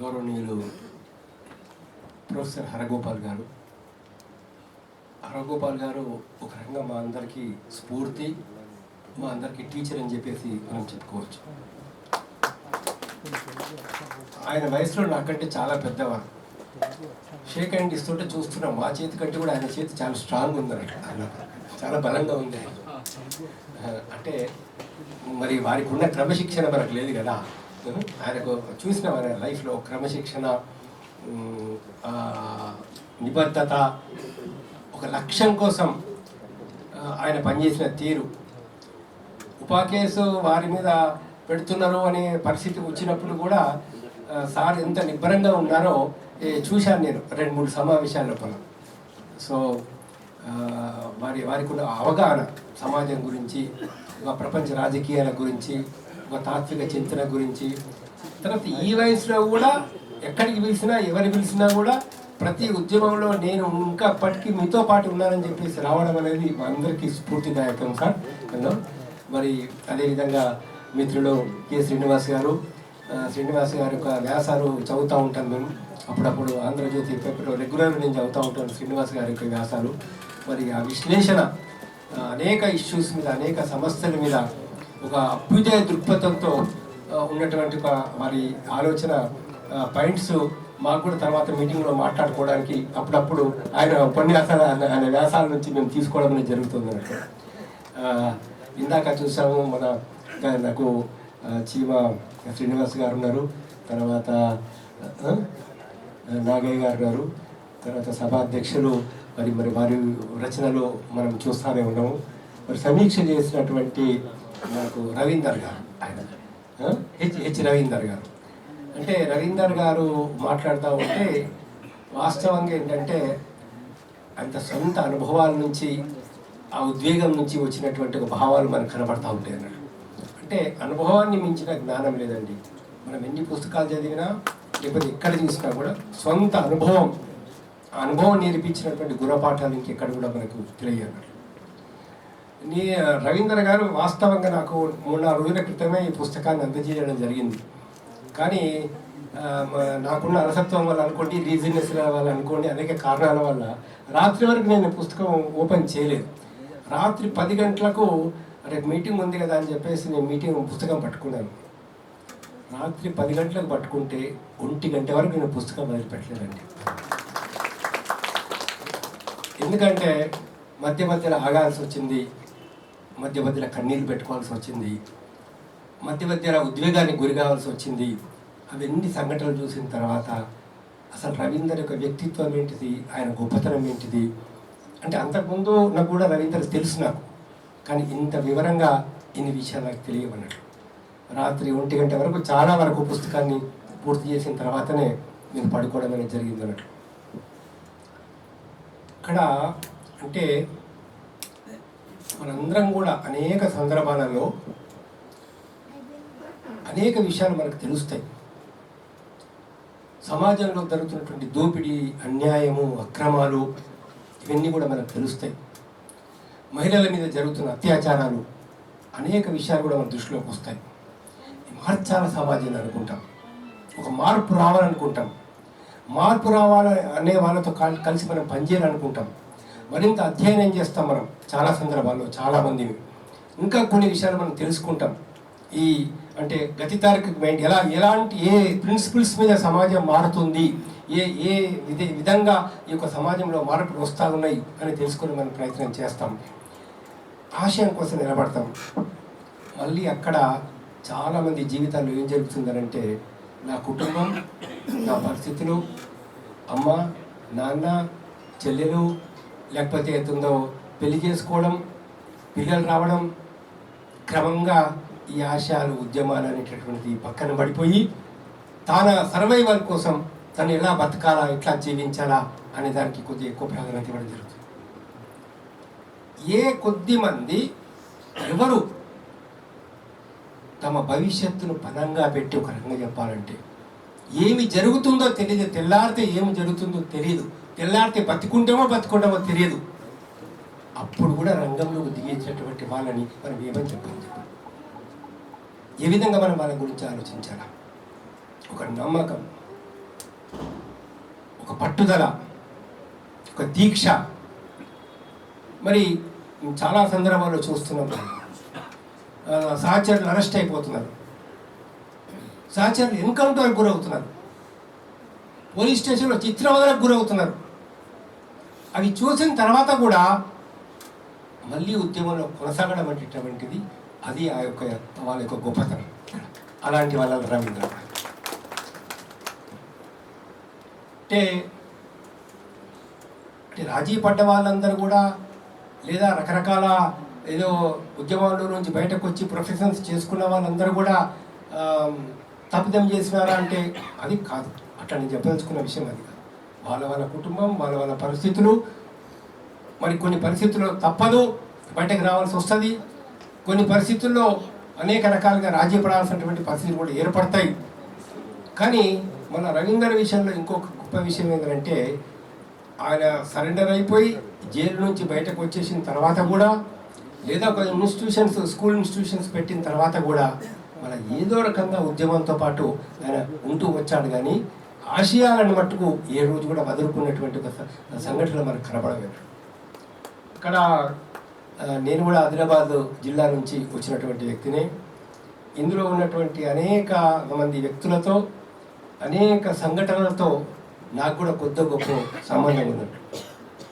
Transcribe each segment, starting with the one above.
గౌరవనీయులు ప్రొఫెసర్ హరగోపాల్ గారు. హరగోపాల్ గారు ఒక రకంగా మా అందరికీ స్ఫూర్తి మా అందరికీ టీచర్ అని చెప్పేసి మనం చెప్పుకోవచ్చు. ఆయన వయసులో నాకంటే చాలా పెద్దవారు. షేక్ హ్యాండ్ ఇస్తుంటే చూస్తున్నాం మా చేతి కంటే కూడా ఆయన చేతి చాలా స్ట్రాంగ్ ఉందన్నట్టు ఆయన చాలా బలంగా ఉంది. అంటే మరి వారికి ఉన్న క్రమశిక్షణ మనకు లేదు కదా. ఆయనకు చూసిన వారి లైఫ్లో క్రమశిక్షణ నిబద్ధత ఒక లక్ష్యం కోసం ఆయన పనిచేసిన తీరు. ఉపాకేసు వారి మీద పెడుతున్నారు అనే పరిస్థితి వచ్చినప్పుడు కూడా సార్ ఎంత నిబ్బరంగా ఉన్నారో చూశాను నేను రెండు మూడు సమావేశాల లోపల. సో వారి వారికి ఉన్న అవగాహన సమాజం గురించి ప్రపంచ రాజకీయాల గురించి ఒక తాత్విక చింతన గురించి. తర్వాత ఈ వయసులో కూడా ఎక్కడికి పిలిచినా ఎవరు పిలిచినా కూడా ప్రతి ఉద్యమంలో నేను ఇంకా అప్పటికి మీతో పాటు ఉన్నానని చెప్పేసి రావడం అనేది అందరికీ స్ఫూర్తిదాయకం సార్. అన్నాం. మరి అదేవిధంగా మిత్రులు కె శ్రీనివాస్ గారు. శ్రీనివాస్ గారి యొక్క వ్యాసాలు చదువుతూ ఉంటాను మేము. అప్పుడప్పుడు ఆంధ్రజ్యోతి పేపర్లో రెగ్యులర్ నేను చదువుతూ ఉంటాను శ్రీనివాస్ గారి యొక్క వ్యాసాలు. మరి ఆ విశ్లేషణ అనేక ఇష్యూస్ మీద అనేక సమస్యల మీద ఒక అభ్యుదయ దృక్పథంతో ఉన్నటువంటి వారి ఆలోచన పాయింట్స్ మాకు కూడా తర్వాత మీటింగ్లో మాట్లాడుకోవడానికి అప్పుడప్పుడు ఆయన ఉపన్యాసాల ఆయన వ్యాసాల నుంచి మేము తీసుకోవడం అనేది జరుగుతుంది ఇందాక చూసాము మన నాకు చీమ శ్రీనివాస్ గారు ఉన్నారు తర్వాత నాగయ్య గారు గారు తర్వాత సభాధ్యక్షులు మరి మరి వారి రచనలు మనం చూస్తూనే ఉన్నాము. మరి సమీక్ష చేసినటువంటి మనకు రవీందర్ గారు. ఆయన హెచ్ హెచ్ రవీందర్ గారు. అంటే రవీందర్ గారు మాట్లాడుతూ ఉంటే వాస్తవంగా ఏంటంటే అంత సొంత అనుభవాల నుంచి ఆ ఉద్వేగం నుంచి వచ్చినటువంటి ఒక భావాలు మనకు కనబడతా ఉంటాయి అన్నట్టు. అంటే అనుభవాన్ని మించిన జ్ఞానం లేదండి. మనం ఎన్ని పుస్తకాలు చదివినా లేకపోతే ఎక్కడ చూసినా కూడా సొంత అనుభవం ఆ అనుభవం నేర్పించినటువంటి గుణపాఠాలు ఇంకెక్కడ కూడా మనకు తెలియదు నీ రవీంద్ర గారు వాస్తవంగా నాకు మూడు నాలుగు రోజుల క్రితమే ఈ పుస్తకాన్ని అందజేయడం జరిగింది. కానీ నాకున్న అలసత్వం వల్ల అనుకోండి రీజినెస్ వల్ల అనుకోండి అనేక కారణాల వల్ల రాత్రి వరకు నేను పుస్తకం ఓపెన్ చేయలేదు. రాత్రి పది గంటలకు రేపు మీటింగ్ ఉంది కదా అని చెప్పేసి నేను మీటింగ్ పుస్తకం పట్టుకున్నాను. రాత్రి పది గంటలకు పట్టుకుంటే ఒంటి గంట వరకు నేను పుస్తకం వదిలిపెట్టలేదండి ఎందుకంటే మధ్య మధ్యలో ఆగాల్సి వచ్చింది. మధ్య మధ్యలో కన్నీళ్ళు పెట్టుకోవాల్సి వచ్చింది. మధ్య మధ్యలో ఉద్వేగానికి గురి కావాల్సి వచ్చింది. అవన్నీ సంఘటనలు చూసిన తర్వాత అసలు రవీందర్ యొక్క వ్యక్తిత్వం ఏంటిది? ఆయన గొప్పతనం ఏంటిది? అంటే అంతకుముందు నాకు కూడా రవీందర్ తెలుసు నాకు. కానీ ఇంత వివరంగా ఇన్ని విషయాలు నాకు తెలియవన్నట్లు. రాత్రి ఒంటి గంట వరకు చాలా వరకు పుస్తకాన్ని పూర్తి చేసిన తర్వాతనే నేను పడుకోవడం అనేది జరిగింది అన్నట్లు. ఇక్కడ అంటే మనందరం కూడా అనేక సందర్భాలలో అనేక విషయాలు మనకు తెలుస్తాయి. సమాజంలో జరుగుతున్నటువంటి దోపిడీ అన్యాయము అక్రమాలు ఇవన్నీ కూడా మనకు తెలుస్తాయి. మహిళల మీద జరుగుతున్న అత్యాచారాలు అనేక విషయాలు కూడా మన దృష్టిలోకి వస్తాయి. మార్చాల సమాజాన్ని అనుకుంటాం. ఒక మార్పు రావాలనుకుంటాం. మార్పు రావాలి అనే వాళ్ళతో కలిసి మనం పనిచేయాలనుకుంటాం. మరింత అధ్యయనం చేస్తాం మనం. చాలా సందర్భాల్లో చాలామంది ఇంకా కొన్ని విషయాలు మనం తెలుసుకుంటాం. ఈ అంటే గతితారక మైండ్ ఎలా ఎలాంటి ఏ ప్రిన్సిపల్స్ మీద సమాజం మారుతుంది ఏ ఏ విధ విధంగా ఈ యొక్క సమాజంలో మార్పులు వస్తూ ఉన్నాయి అని తెలుసుకొని మనం ప్రయత్నం చేస్తాం. ఆశయం కోసం నిలబడతాం. మళ్ళీ అక్కడ చాలామంది జీవితాల్లో ఏం జరుగుతుందనంటే నా కుటుంబం నా పరిస్థితులు అమ్మ నాన్న చెల్లెలు లేకపోతే ఎంతుందో పెళ్ళి చేసుకోవడం పిల్లలు రావడం క్రమంగా ఈ ఆశయాలు ఉద్యమాలు అనేటటువంటిది పక్కన పడిపోయి తన సర్వైవల్ కోసం తను ఎలా బతకాలా ఎట్లా జీవించాలా అనే దానికి కొద్దిగా ఎక్కువ ప్రాధాన్యత ఇవ్వడం జరుగుతుంది. ఏ కొద్ది మంది ఎవరు తమ భవిష్యత్తును పదంగా పెట్టి ఒక రకంగా చెప్పాలంటే ఏమి జరుగుతుందో తెలియదు తెల్లారితే ఏమి జరుగుతుందో తెలియదు తెల్లారితే బతుకుంటామో బతుకుంటామో తెలియదు. అప్పుడు కూడా రంగంలోకి దిగేసేటువంటి వాళ్ళని మనం ఏమని చెప్పాలి చెప్పండి ఏ విధంగా మనం వాళ్ళ గురించి ఆలోచించాలా? ఒక నమ్మకం ఒక పట్టుదల ఒక దీక్ష. మరి చాలా సందర్భాల్లో చూస్తున్నాం సహచరులు అరెస్ట్ అయిపోతున్నారు. సహచరులు ఎన్కౌంటర్ గురవుతున్నారు. పోలీస్ స్టేషన్లో చిత్రవదలకు గురవుతున్నారు. అవి చూసిన తర్వాత కూడా మళ్ళీ ఉద్యమంలో కొనసాగడం అనేటటువంటిది అది ఆ యొక్క వాళ్ళ యొక్క గొప్పతనం. అలాంటి వాళ్ళ రవీంద్ర. అంటే అంటే రాజీ పడ్డ వాళ్ళందరూ కూడా లేదా రకరకాల ఏదో ఉద్యమాల్లో నుంచి బయటకు వచ్చి ప్రొఫెషన్స్ చేసుకున్న వాళ్ళందరూ కూడా తప్పిదం చేసినారా అంటే అది కాదు. అట్లా నేను చెప్పదలుచుకున్న విషయం అది వాళ్ళ వాళ్ళ కుటుంబం వాళ్ళ వాళ్ళ పరిస్థితులు మరి కొన్ని పరిస్థితుల్లో తప్పదు బయటకు రావాల్సి వస్తుంది. కొన్ని పరిస్థితుల్లో అనేక రకాలుగా రాజీపడాల్సినటువంటి పరిస్థితులు కూడా ఏర్పడతాయి. కానీ మన రవీందర్ విషయంలో ఇంకొక గొప్ప విషయం ఏంటంటే ఆయన సరెండర్ అయిపోయి జైలు నుంచి బయటకు వచ్చేసిన తర్వాత కూడా లేదా కొన్ని ఇన్స్టిట్యూషన్స్ స్కూల్ ఇన్స్టిట్యూషన్స్ పెట్టిన తర్వాత కూడా మన ఏదో రకంగా ఉద్యమంతో పాటు ఆయన ఉంటూ వచ్చాడు. కానీ ఆశయాలను మట్టుకు ఏ రోజు కూడా వదులుకున్నటువంటి ఒక సంఘటనలు మనకు కనబడలేదు ఇక్కడ నేను కూడా ఆదిలాబాద్ జిల్లా నుంచి వచ్చినటువంటి వ్యక్తిని. ఇందులో ఉన్నటువంటి అనేక మంది వ్యక్తులతో అనేక సంఘటనలతో నాకు కూడా కొద్ది గొప్ప సంబంధం ఉన్నట్టు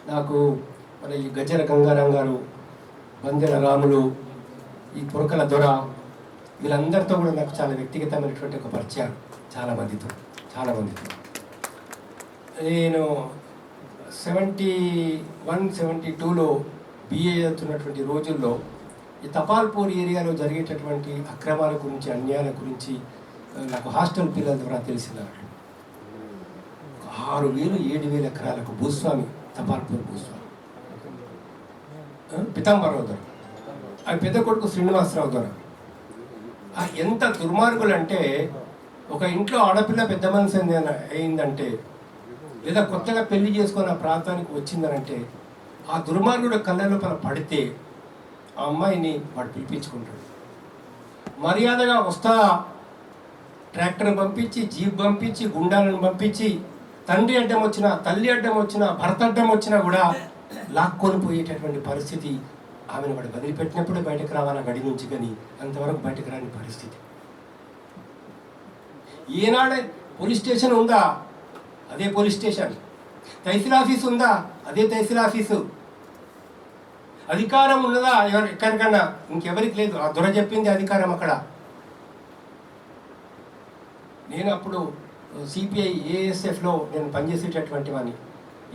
నాకు మన ఈ గజ్జల గంగారాం గారు బందెల రాములు ఈ పురకల దొర వీళ్ళందరితో కూడా నాకు చాలా వ్యక్తిగతమైనటువంటి ఒక పరిచయం చాలా మందితో చాలా మంది నేను సెవెంటీ వన్ సెవెంటీ టూలో బిఏ చదువుతున్నటువంటి రోజుల్లో ఈ తపాల్పూర్ ఏరియాలో జరిగేటటువంటి అక్రమాల గురించి అన్యాయాల గురించి నాకు హాస్టల్ పిల్లల ద్వారా తెలిసినారు ఆరు వేలు ఏడు వేల ఎకరాలకు భూస్వామి తపాల్పూర్ భూస్వామి. పితాంబరరావు ద్వారా ఆ పెద్ద కొడుకు శ్రీనివాసరావు ద్వారా ఎంత దుర్మార్గులు అంటే ఒక ఇంట్లో ఆడపిల్ల పెద్ద మనసు అయిందంటే లేదా కొత్తగా పెళ్ళి చేసుకొని ఆ ప్రాంతానికి వచ్చిందనంటే ఆ దుర్మార్గుడు కళ్ళ లోపల పడితే ఆ అమ్మాయిని వాడు పిలిపించుకుంటాడు. మర్యాదగా వస్తా ట్రాక్టర్ పంపించి జీప్ పంపించి గుండాలను పంపించి తండ్రి అడ్డం వచ్చినా తల్లి అడ్డం వచ్చినా భర్త అడ్డం వచ్చినా కూడా లాక్కొని పోయేటటువంటి పరిస్థితి ఆమెను వాడు వదిలిపెట్టినప్పుడు బయటకు రావాలా గడి నుంచి కానీ అంతవరకు బయటకు రాని పరిస్థితి. ఏనాడే పోలీస్ స్టేషన్ ఉందా? అదే పోలీస్ స్టేషన్. తహసీల్ ఆఫీస్ ఉందా? అదే తహసీల్ ఆఫీసు. అధికారం ఉన్నదా? ఎవరు ఎక్కడికన్నా? ఇంకెవరికి లేదు. ఆ దొర చెప్పింది అధికారం అక్కడ. నేను అప్పుడు సిపిఐ ఏఎస్ఎఫ్లో నేను పనిచేసేటటువంటి వాడిని.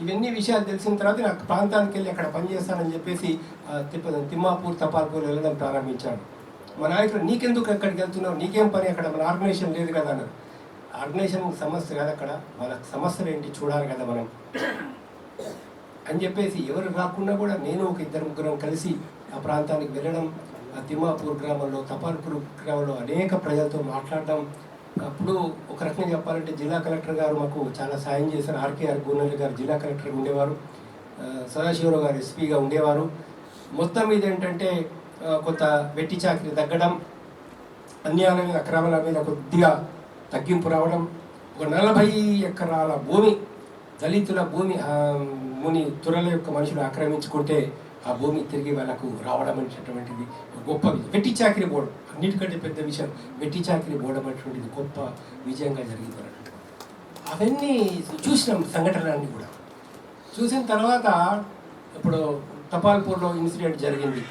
ఇవన్నీ విషయాలు తెలిసిన తర్వాత నాకు ప్రాంతానికి వెళ్ళి అక్కడ పనిచేస్తానని చెప్పేసి తిప్ప తిమ్మాపూర్ తపాల్పూర్ వెళ్ళడం ప్రారంభించాడు మా నాయకుడు నీకెందుకు అక్కడికి వెళ్తున్నావు? నీకేం పని? అక్కడ మన ఆర్గనైజేషన్ లేదు కదా అన్నారు. ఆర్గనైజేషన్ సమస్య కాదు అక్కడ. వాళ్ళ సమస్యలు ఏంటి చూడాలి కదా మనం. అని చెప్పేసి ఎవరు రాకుండా కూడా నేను ఒక ఇద్దరు ముగ్గురం కలిసి ఆ ప్రాంతానికి వెళ్ళడం ఆ తిమ్మాపూర్ గ్రామంలో తపాల్పూర్ గ్రామంలో అనేక ప్రజలతో మాట్లాడడం. అప్పుడు ఒక రకంగా చెప్పాలంటే జిల్లా కలెక్టర్ గారు మాకు చాలా సాయం చేశారు. ఆర్కేఆర్ గూనెల్లి గారు జిల్లా కలెక్టర్గా ఉండేవారు. సదాశివరావు గారు ఎస్పీగా ఉండేవారు. మొత్తం మీద ఏంటంటే కొంత వెట్టి చాకరీ తగ్గడం అన్యాయమైన అక్రమాల మీద కొద్దిగా తగ్గింపు రావడం ఒక నలభై ఎకరాల భూమి దళితుల భూమి ముని తురల యొక్క మనుషులు ఆక్రమించుకుంటే ఆ భూమి తిరిగి వాళ్ళకు రావడం అనేటటువంటిది గొప్ప విజయం. వెట్టి చాకరీ పోవడం అన్నిటికంటే పెద్ద విషయం వెట్టి చాకరీ పోవడం అనేటువంటిది గొప్ప విజయంగా జరిగింది అన్నట్టు అవన్నీ చూసినాం సంఘటనలన్నీ కూడా. చూసిన తర్వాత ఇప్పుడు తపాల్పూర్లో ఇన్సిడెంట్ జరిగింది.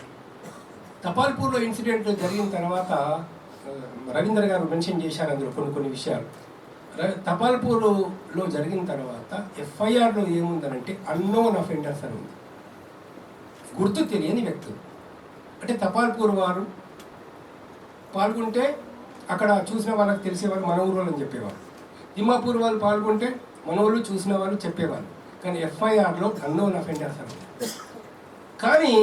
తపాల్పూర్లో ఇన్సిడెంట్ జరిగిన తర్వాత రవీంద్ర గారు మెన్షన్ చేశారు అందులో కొన్ని కొన్ని విషయాలు. తపాల్పూర్లో జరిగిన తర్వాత ఎఫ్ఐఆర్లో ఏముందనంటే అన్నోన్ అఫెండర్స్ అని ఉంది. గుర్తు తెలియని వ్యక్తులు. అంటే తపాల్పూర్ వారు పాల్గొంటే అక్కడ చూసిన వాళ్ళకి తెలిసేవారు మన ఊరు వాళ్ళని చెప్పేవారు తిమ్మాపూర్ వాళ్ళు పాల్గొంటే మన ఊళ్ళు చూసిన వాళ్ళు చెప్పేవాళ్ళు. కానీ ఎఫ్ఐఆర్లో అన్నోన్ అఫెండర్స్ అని కానీ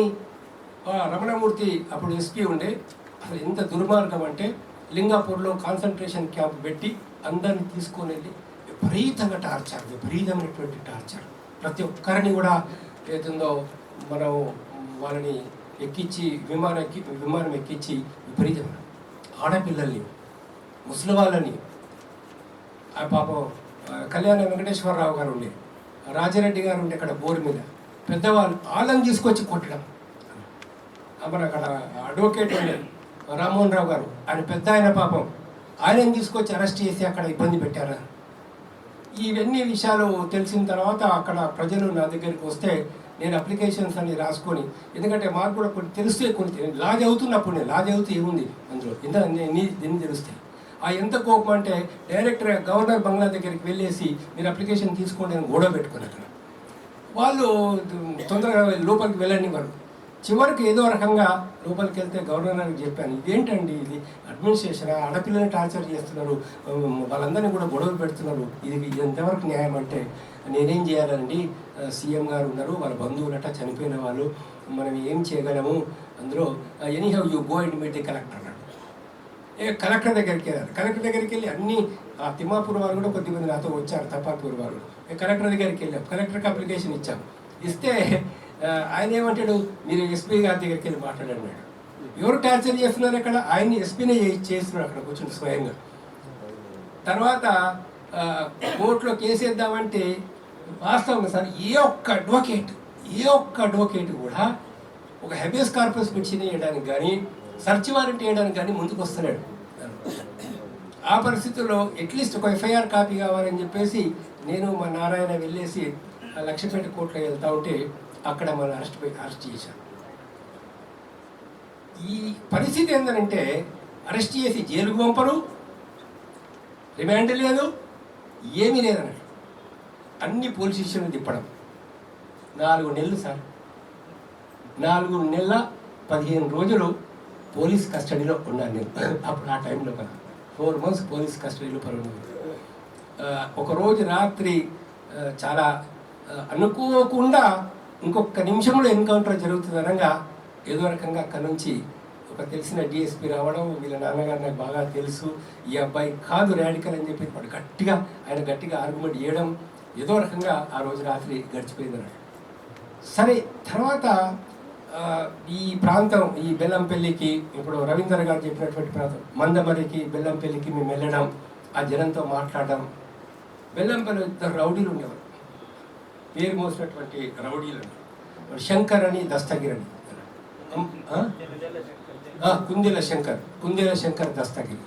రమణమూర్తి అప్పుడు ఎస్పీ ఉండే అసలు ఎంత దుర్మార్గం అంటే లింగాపూర్లో కాన్సన్ట్రేషన్ క్యాంప్ పెట్టి అందరిని తీసుకొని వెళ్ళి విపరీతంగా టార్చర్ విపరీతమైనటువంటి టార్చర్. ప్రతి ఒక్కరిని కూడా ఏదో మనం వాళ్ళని ఎక్కించి విమానం ఎక్కి విమానం ఎక్కించి విపరీతమైన ఆడపిల్లల్ని ముసలి వాళ్ళని ఆ పాపం కళ్యాణ వెంకటేశ్వరరావు గారు ఉండే రాజారెడ్డి గారు ఉండే అక్కడ బోర్ మీద పెద్దవాళ్ళు వాళ్ళని తీసుకొచ్చి కొట్టడం. మన అక్కడ అడ్వకేట్ ఉండే. రామ్మోహన్ రావు గారు. ఆయన పెద్ద ఆయన పాపం. ఆయనని తీసుకొచ్చి అరెస్ట్ చేసి అక్కడ ఇబ్బంది పెట్టారు? ఇవన్నీ విషయాలు తెలిసిన తర్వాత అక్కడ ప్రజలు నా దగ్గరికి వస్తే నేను అప్లికేషన్స్ అన్ని రాసుకొని ఎందుకంటే మాకు కూడా కొన్ని తెలిస్తే కొన్ని లా చదువుతున్నప్పుడు నేను లా చదివితే ఏముంది అందులో. ఇంత ఎన్ని తెలుస్తాయి ఆ ఎంత కోపం అంటే డైరెక్టర్ గవర్నర్ బంగ్లా దగ్గరికి వెళ్ళేసి మీరు అప్లికేషన్ తీసుకోండి అని గొడవ పెట్టుకుని అక్కడ వాళ్ళు తొందరగా లోపలికి వెళ్ళండి వారు చివరికి ఏదో రకంగా లోపలికి వెళ్తే గవర్నర్ చెప్పాను ఇదేంటండి ఇది? అడ్మినిస్ట్రేషన్? ఆడపిల్లని టార్చర్ చేస్తున్నారు. వాళ్ళందరినీ కూడా గొడవలు పెడుతున్నారు. ఇది ఇది ఎంతవరకు న్యాయం అంటే నేనేం చేయాలండి? సీఎం గారు ఉన్నారు వాళ్ళ బంధువులట చనిపోయిన వాళ్ళు. మనం ఏం చేయగలము? అందులో anyhow you go and meet the collector అన్నాడు. ఏ కలెక్టర్ దగ్గరికి వెళ్ళారు కలెక్టర్ దగ్గరికి వెళ్ళి అన్ని ఆ తిమ్మాపూర్ వాళ్ళు కూడా కొద్దిమంది నాతో వచ్చారు తప్పాపూర్ వాళ్ళు. ఏ కలెక్టర్ దగ్గరికి వెళ్ళాం. కలెక్టర్కి అప్లికేషన్ ఇచ్చాం. ఇస్తే ఆయన ఏమంటాడు? మీరు ఎస్పీ గారి దగ్గరికి వెళ్ళి మాట్లాడన్నాడు ఎవరు టార్చర్ చేస్తున్నారు అక్కడ? ఆయన్ని ఎస్పీనే చేస్తున్నారు అక్కడ కూర్చుని స్వయంగా. తర్వాత కోర్టులో కేసేద్దామంటే వాస్తవంగా సార్ ఏ ఒక్క అడ్వకేట్ ఏ ఒక్క అడ్వకేట్ కూడా ఒక హెబియస్ కార్పస్ పిటిషన్ వేయడానికి కానీ సర్చ్ వారెంట్ వేయడానికి కానీ ముందుకు వస్తున్నాడు ఆ పరిస్థితుల్లో అట్లీస్ట్ ఒక ఎఫ్ఐఆర్ కాపీ కావాలని చెప్పేసి నేను మా నారాయణ వెళ్ళేసి ఆ లక్ష్మీపేట కోర్టులో వెళ్తా ఉంటే అక్కడ మనం అరెస్ట్ అరెస్ట్ చేశారు ఈ పరిస్థితి ఏంటంటే అరెస్ట్ చేసి జైలుకు పంపరు రిమాండ్ లేదు ఏమీ లేదన్నట్టు అన్ని పోలీస్ స్టేషన్లు తిప్పడం. నాలుగు నెలలు సార్. నాలుగు నెలల పదిహేను రోజులు పోలీస్ కస్టడీలో ఉన్నాను నేను. అప్పుడు ఆ టైంలో కదా. ఫోర్ మంత్స్ పోలీస్ కస్టడీలో పరుగు ఒక రోజు రాత్రి చాలా అనుకోకుండా ఇంకొక నిమిషంలో ఎన్కౌంటర్ జరుగుతుంది అనగా ఏదో రకంగా అక్కడ నుంచి ఒక తెలిసిన డిఎస్పి రావడం వీళ్ళ నాన్నగారు నాకు బాగా తెలుసు ఈ అబ్బాయి కాదు రాడికల్ అని చెప్పి వాడు గట్టిగా ఆయన గట్టిగా ఆర్గ్యుమెంట్ చేయడం ఏదో రకంగా ఆ రోజు రాత్రి గడిచిపోయింది. సరే తర్వాత ఈ ప్రాంతం ఈ బెల్లంపల్లికి ఇప్పుడు రవీందర్ గారు చెప్పినటువంటి ప్రాంతం మందమరికి బెల్లంపల్లికి మేము వెళ్ళడం ఆ జనంతో మాట్లాడడం బెల్లంపల్లి ఇద్దరు రౌడీలు ఉండేవారు. పేరు మోసినటువంటి రౌడీలు శంకర్ అని దస్తగిరి అని. కుందేల శంకర్. కుందేల శంకర్ దస్తగిరి.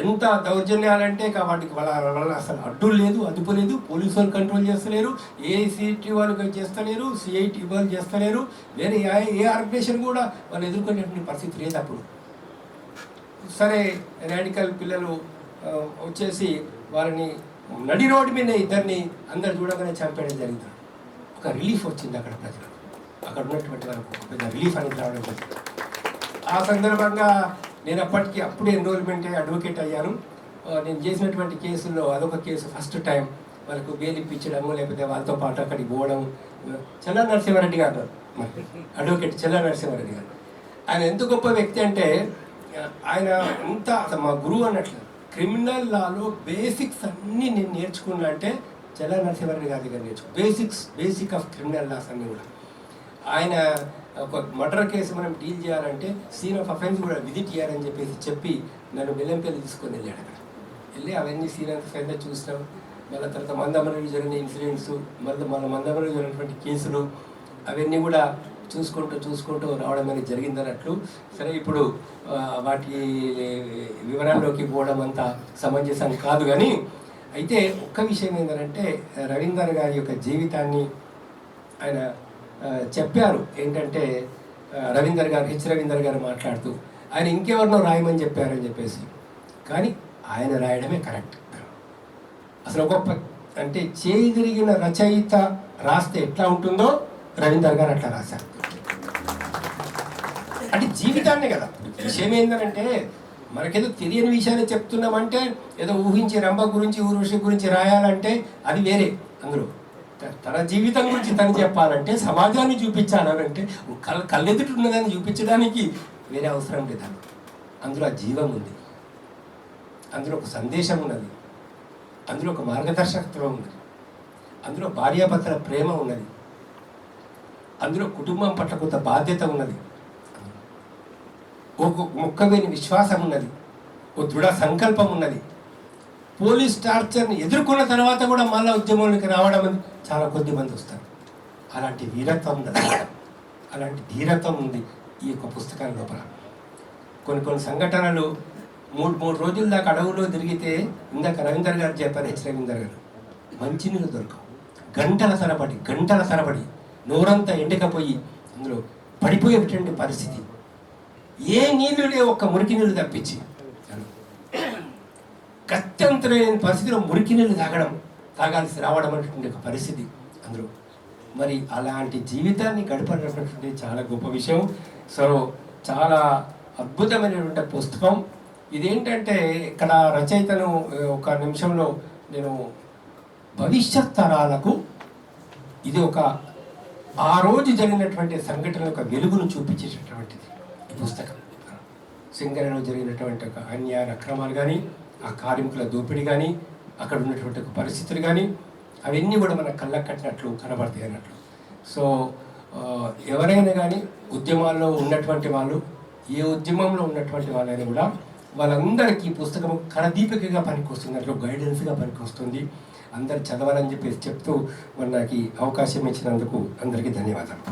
ఎంత దౌర్జన్యాలంటే వాటికి వాళ్ళ వాళ్ళ అసలు అడ్డు లేదు అదుపు లేదు పోలీసు వాళ్ళు కంట్రోల్ చేస్తలేరు ఏసీటీ వాళ్ళు చేస్తలేరు సిఐటి వాళ్ళు చేస్తలేరు వేరే ఏ- ఏ ఆర్గనైజేషన్ కూడా వాళ్ళు ఎదుర్కొనేటువంటి పరిస్థితి లేదు అప్పుడు. సరే రాడికల్ పిల్లలు వచ్చేసి వారిని నడి రోడ్డు మీద ఇద్దరిని అందరు చూడగానే చంపేయడం జరిగింది. ఒక రిలీఫ్ వచ్చింది అక్కడ ప్రజలకు. అక్కడ ఉన్నటువంటి వాళ్ళకు ఒక పెద్ద రిలీఫ్ అనేది రావడం జరిగింది. ఆ సందర్భంగా నేను అప్పటికి అప్పుడే ఎన్రోల్మెంట్ అడ్వకేట్ అయ్యాను. నేను చేసినటువంటి కేసుల్లో అదొక కేసు ఫస్ట్ టైం వాళ్ళకు బెయిల్ ఇప్పించడము లేకపోతే వాళ్ళతో పాటు అక్కడికి పోవడం. చల్ల నరసింహారెడ్డి గారు మరి అడ్వకేట్ చల్ల నరసింహారెడ్డి గారు. ఆయన ఎంత గొప్ప వ్యక్తి అంటే ఆయన ఎంత మా గురువు అన్నట్లు. క్రిమినల్ లాలో బేసిక్స్ అన్నీ నేను నేర్చుకున్నా అంటే చెల్ల నరసింహారెడ్డి గారి దగ్గర నేర్చుకు basics basic of criminal laws అన్నీ కూడా. ఆయన ఒక మర్డర్ కేసు మనం డీల్ చేయాలంటే సీన్ ఆఫ్ అఫెన్స్ కూడా విజిట్ చేయాలని చెప్పేసి చెప్పి నన్ను బెల్లంపల్లి తీసుకొని వెళ్ళాడు అక్కడ. వెళ్ళి అవన్నీ సీన్ ఆఫ్ అఫెన్స్ చూసినాం. మళ్ళీ తర్వాత మందమరలో జరిగిన ఇన్సిడెంట్స్ మళ్ళీ మన మందమరలో జరిగినటువంటి కేసులు అవన్నీ కూడా చూసుకుంటూ చూసుకుంటూ రావడం అనేది జరిగిందన్నట్లు. సరే ఇప్పుడు వాటి వివరాల్లోకి పోవడం అంత సమంజసం కాదు కానీ అయితే ఒక్క విషయం ఏంటంటే రవీందర్ గారి యొక్క జీవితాన్ని ఆయన చెప్పారు. ఏంటంటే రవీందర్ గారు హెచ్ రవీందర్ గారు మాట్లాడుతూ ఆయన ఇంకెవరినో రాయమని చెప్పారని చెప్పేసి. కానీ ఆయన రాయడమే కరెక్ట్. అసలు గొప్ప అంటే చేయి రచయిత రాస్తే ఎట్లా ఉంటుందో రవీందర్ గారు అట్లా రాశారు. అంటే జీవితాన్నే కదా. విషయం ఏంటంటే మనకేదో తెలియని విషయాన్ని చెప్తున్నామంటే ఏదో ఊహించి రంభ గురించి ఊర్వశి గురించి రాయాలంటే అది వేరే. అందులో తన జీవితం గురించి తను చెప్పాలంటే సమాజాన్ని చూపించాలంటే కళ్ళ కళ్ళెదుటి ఉన్నదాన్ని చూపించడానికి వేరే అవసరం లేదు అందులో. ఆ జీవం ఉంది. అందులో ఒక సందేశం ఉన్నది. అందులో ఒక మార్గదర్శకత్వం ఉన్నది. అందులో భార్యాభర్తల ప్రేమ ఉన్నది. అందులో కుటుంబం పట్ల కొంత బాధ్యత ఉన్నది. మొక్కవేని విశ్వాసం ఉన్నది? ఒక దృఢ సంకల్పం ఉన్నది. పోలీస్ టార్చర్ని ఎదుర్కొన్న తర్వాత కూడా మళ్ళీ ఉద్యమంలోకి రావడం అని చాలా కొద్ది మంది వస్తారు. అలాంటి వీరత్వం ఉంది అలాంటి ధీరత్వం ఉంది ఈ యొక్క పుస్తకాల లోపల. కొన్ని కొన్ని సంఘటనలు మూడు మూడు రోజుల దాకా అడవులో తిరిగితే ఇందాక రవీందర్ గారు చెప్పారు హెచ్ రవీందర్ గారు మంచినీళ్ళు దొరకవు. గంటల తరబడి గంటల తరబడి నోరంతా ఎండకపోయి అందులో పడిపోయేటువంటి పరిస్థితి. ఏ నీళ్ళు లేవు ఒక్క మురికి నీళ్ళు తప్పించి? గత్యంతరమైన పరిస్థితిలో మురికి నీళ్ళు తాగడం తాగాల్సి రావడం అనేటువంటి ఒక పరిస్థితి అందరూ మరి అలాంటి జీవితాన్ని గడపనటువంటి చాలా గొప్ప విషయం. సో చాలా అద్భుతమైనటువంటి పుస్తకం. ఇదేంటంటే ఇక్కడ రచయితను ఒక నిమిషంలో నేను భవిష్యత్ తరాలకు ఇది ఒక ఆ రోజు జరిగినటువంటి సంఘటన యొక్క వెలుగును చూపించేటటువంటిది. పుస్తకం. సింగరేలో జరిగినటువంటి ఒక అన్యాయ అక్రమాలు కానీ ఆ కార్మికుల దోపిడీ కానీ అక్కడ ఉన్నటువంటి ఒక పరిస్థితులు కానీ అవన్నీ కూడా మన కళ్ళకు కట్టినట్లు కనబడతాయి అన్నట్లు. సో ఎవరైనా కానీ ఉద్యమాల్లో ఉన్నటువంటి వాళ్ళు ఏ ఉద్యమంలో ఉన్నటువంటి వాళ్ళైనా కూడా వాళ్ళందరికీ ఈ పుస్తకం కరదీపికగా పనికొస్తుంది అట్లా గైడెన్స్గా పనికొస్తుంది. అందరు చదవాలని చెప్పేసి చెప్తూ మనకి నాకు అవకాశం ఇచ్చినందుకు అందరికీ ధన్యవాదాలు.